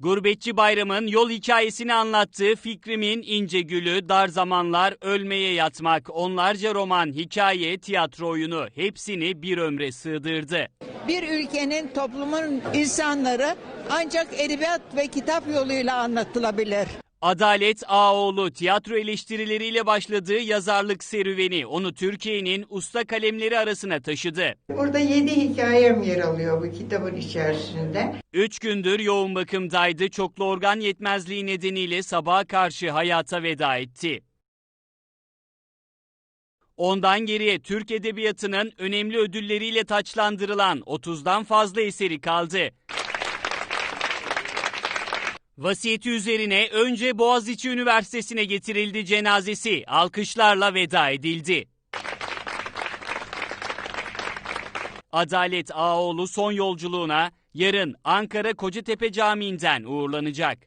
Gurbetçi Bayram'ın yol hikayesini anlattığı Fikrimin İnce Gülü, Dar Zamanlar, Ölmeye Yatmak, onlarca roman, hikaye, tiyatro oyunu hepsini bir ömre sığdırdı. Bir ülkenin, toplumun insanları ancak edebiyat ve kitap yoluyla anlatılabilir. Adalet Ağoğlu tiyatro eleştirileriyle başladığı yazarlık serüveni onu Türkiye'nin usta kalemleri arasına taşıdı. Burada yedi hikayem yer alıyor bu kitabın içerisinde. Üç gündür yoğun bakımdaydı. Çoklu organ yetmezliği nedeniyle sabaha karşı hayata veda etti. Ondan geriye Türk Edebiyatı'nın önemli ödülleriyle taçlandırılan 30'dan fazla eseri kaldı. Vasiyeti üzerine önce Boğaziçi Üniversitesi'ne getirildi cenazesi, alkışlarla veda edildi. Adalet Ağoğlu son yolculuğuna yarın Ankara Kocatepe Camii'nden uğurlanacak.